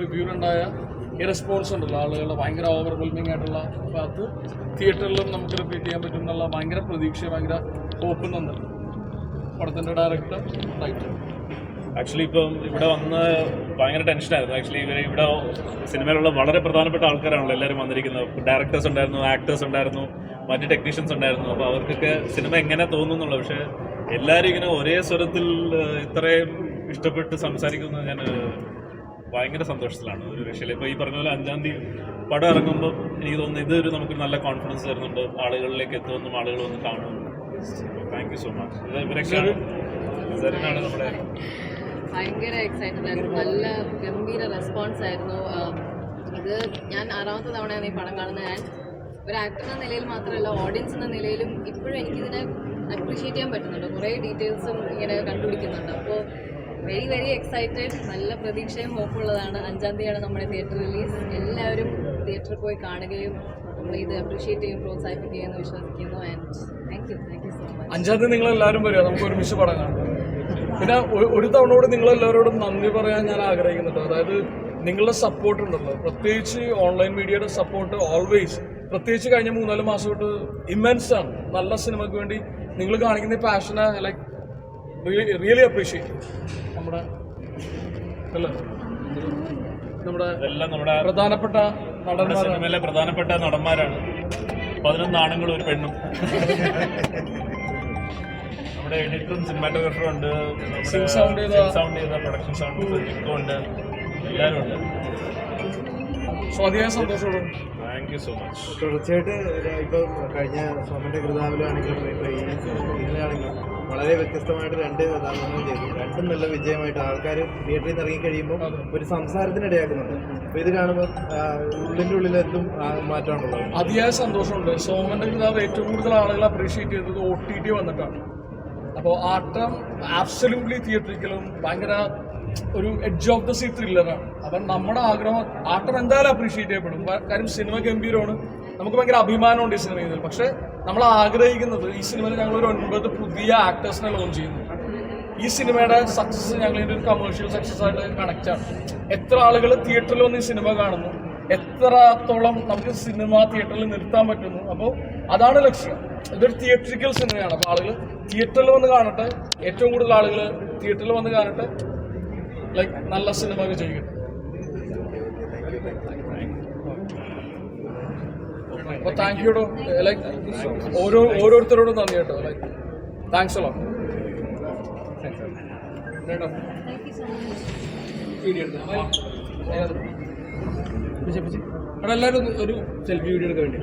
റിവ്യൂലുണ്ടായ ഈ റെസ്പോൺസ് ഉണ്ടല്ലോ. ആളുകളുടെ ഭയങ്കര ഓവർവെൽമിംഗ് ആയിട്ടുള്ള ഭാഗത്ത് തിയേറ്ററിലും നമുക്ക് റിപ്പീറ്റ് ചെയ്യാൻ പറ്റും എന്നുള്ള ഭയങ്കര പ്രതീക്ഷ ഭയങ്കര ഹോപ്പ് തന്നല്ലോ പടത്തിന്റെ ഡയറക്ടർ റൈറ്റർ ആക്ച്വലി ഇപ്പം ഇവിടെ വന്ന് ഭയങ്കര ടെൻഷനായിരുന്നു ആക്ച്വലി ഇവർ ഇവിടെ സിനിമയിലുള്ള വളരെ പ്രധാനപ്പെട്ട ആൾക്കാരാണല്ലോ എല്ലാവരും വന്നിരിക്കുന്നത്. ഡയറക്ടേഴ്സ് ഉണ്ടായിരുന്നു ആക്ടേഴ്സ് ഉണ്ടായിരുന്നു മറ്റ് ടെക്നീഷ്യൻസ് ഉണ്ടായിരുന്നു. അപ്പോൾ അവർക്കൊക്കെ സിനിമ എങ്ങനെ തോന്നുന്നുള്ളു പക്ഷേ എല്ലാവരും ഇങ്ങനെ ഒരേ സ്വരത്തിൽ ഇത്രയും ഇഷ്ടപ്പെട്ട് സംസാരിക്കുന്നത് ഞാൻ ഭയങ്കര സന്തോഷത്തിലാണ് ഒരു വിഷയം ഇപ്പോൾ ഈ പറഞ്ഞ പോലെ അഞ്ചാം തീയതി പടം ഇറങ്ങുമ്പോൾ എനിക്ക് തോന്നുന്നു ഇതൊരു നമുക്ക് നല്ല കോൺഫിഡൻസ് തരുന്നുണ്ട്. ആളുകളിലേക്ക് എത്തുമെന്നും ആളുകൾ വന്ന് കാണുമെന്നും. താങ്ക് യു സോ മച്ച് നമ്മുടെ ഭയങ്കര എക്സൈറ്റഡ് ആയിരുന്നു. നല്ല ഗംഭീര റെസ്പോൺസ് ആയിരുന്നു. ഇത് ഞാൻ ആറാമത്തെ തവണയാണ് ഈ പടം കാണുന്നത്. ഞാൻ ഒരു ആക്ടർ എന്ന നിലയിൽ മാത്രമല്ല ഓഡിയൻസ് എന്ന നിലയിലും ഇപ്പോഴും എനിക്കിതിനെ അപ്രീഷിയേറ്റ് ചെയ്യാൻ പറ്റുന്നുണ്ട്. കുറേ ഡീറ്റെയിൽസും ഇങ്ങനെ കണ്ടുപിടിക്കുന്നുണ്ട്. അപ്പോൾ വെരി വെരി എക്സൈറ്റഡ് നല്ല പ്രതീക്ഷയും ഹോപ്പുള്ളതാണ്. അഞ്ചാം തീയതിയാണ് നമ്മുടെ തിയേറ്റർ റിലീസ് എല്ലാവരും തിയേറ്ററിൽ പോയി കാണുകയും നമ്മൾ ഇത് അപ്രീഷിയേറ്റ് ചെയ്യും പ്രോത്സാഹിപ്പിക്കുകയും എന്ന് വിശ്വസിക്കുന്നു. And thank you thank you so much അഞ്ചാം തീയതി നിങ്ങൾ എല്ലാവരും വരിക. നമുക്ക് ഒരുമിച്ച് പടം കാണാം. പിന്നെ ഒരു തവണ കൂടി നിങ്ങൾ എല്ലാവരോടും നന്ദി പറയാൻ ഞാൻ ആഗ്രഹിക്കുന്നുണ്ട്. അതായത് നിങ്ങളുടെ സപ്പോർട്ട് ഉണ്ടല്ലോ. പ്രത്യേകിച്ച് ഓൺലൈൻ മീഡിയയുടെ സപ്പോർട്ട് ഓൾവേസ് പ്രത്യേകിച്ച് കഴിഞ്ഞ മൂന്നാൽ മാസം തൊട്ട് ഇമ്മൻസ് ആണ്. നല്ല സിനിമയ്ക്ക് വേണ്ടി നിങ്ങൾ കാണിക്കുന്ന പാഷനെ ലൈക്ക് റിയലി അപ്രീഷിയേറ്റ് നമ്മുടെ അല്ലേ? നമ്മുടെ ഇതെല്ലാം നമ്മുടെ പ്രധാനപ്പെട്ട നമ്മുടെ നടന്മാരാണ് സിനിമയിലെ പ്രധാനപ്പെട്ട നടന്മാരാണ്. പതിനൊന്ന് ആണുങ്ങളും ഒരു പെണ്ണും. നമ്മുടെ എഡിറ്ററും സിനിമാറ്റോഗ്രാഫറും ഉണ്ട്. Sync sound ചെയ്ത- സൗണ്ട് ചെയ്ത പ്രൊഡക്ഷൻ സൗണ്ട് ഉണ്ട്. എല്ലാവരും ഉണ്ട്. സോ അതിയായ സന്തോഷമുള്ളൂ താങ്ക് യു സോ മച്ച് തുടർച്ചയായിട്ട് കഴിഞ്ഞ സോമന്റെ കൃതാവിലാണെങ്കിലും ഇപ്പൊ ഈ ഇതിലാണെങ്കിലും വളരെ വ്യത്യസ്തമായിട്ട് രണ്ട് കഥാപാത്രങ്ങൾ ചെയ്തു. രണ്ടും നല്ല വിജയമായിട്ട് ആൾക്കാർ തിയേറ്ററിൽ നിന്ന് ഇറങ്ങി കഴിയുമ്പോൾ ഒരു സംസാരത്തിന് ഇടയാക്കുന്നുണ്ട്. അപ്പോൾ ഇത് കാണുമ്പോൾ ഉള്ളിന്റെ ഉള്ളിൽ എന്തും മാറ്റമാണുള്ളത്. അതിയായ സന്തോഷമുണ്ട്. സോമന്റെ കൃതാവ് ഏറ്റവും കൂടുതൽ ആളുകൾ അപ്രീഷിയേറ്റ് ചെയ്തത് ഒ ടി ടി വന്നിട്ടാണ്. അപ്പോൾ ആട്ടം ആബ്സല്യൂട്ട്ലി തിയേറ്ററിക്കലും ഭയങ്കര ഒരു എഡ്ജ് ഓഫ് ദ സീ ത്രില്ലറാണ് അപ്പം നമ്മുടെ ആഗ്രഹം ആട്ടം എന്തായാലും അപ്രീഷിയേറ്റ് ചെയ്യപ്പെടും. കാര്യം സിനിമ ഗംഭീരമാണ്. നമുക്ക് ഭയങ്കര അഭിമാനമുണ്ട് ഈ സിനിമ ചെയ്തത് പക്ഷേ നമ്മൾ ആഗ്രഹിക്കുന്നത് ഈ സിനിമയിൽ ഞങ്ങൾ ഒരു ഒൻപത് പുതിയ ആക്ടേഴ്സിനെ ലോഞ്ച് ചെയ്യുന്നു. ഈ സിനിമയുടെ സക്സസ് ഞങ്ങൾ ഇതിന്റെ ഒരു കമേഴ്ഷ്യൽ സക്സസ് ആയിട്ട് കണക്ട് ആണ്. എത്ര ആളുകൾ തിയേറ്ററിൽ വന്ന് ഈ സിനിമ കാണുന്നു? എത്രത്തോളം നമുക്ക് സിനിമ തിയേറ്ററിൽ നിർത്താൻ പറ്റുന്നു? അപ്പോൾ അതാണ് ലക്ഷ്യം. ഇതൊരു തിയേറ്ററിക്കൽ സിനിമയാണ് അപ്പോൾ ആളുകൾ തിയേറ്ററിൽ വന്ന് കാണട്ടെ. ഏറ്റവും കൂടുതൽ ആളുകൾ തിയേറ്ററിൽ വന്ന് കാണട്ടെ. ലൈക്ക് നല്ല സിനിമ ചെയ്യട്ടെ അപ്പോൾ താങ്ക് യു ഡോ ലൈക്ക് ഓരോ ഓരോരുത്തരോടും നന്ദി കേട്ടോ. ലൈക്ക് താങ്ക്സ് അല്ലോ എടാ എല്ലാവരും ഒരു സെൽഫി വീഡിയോ എടുക്കാൻ വേണ്ടി.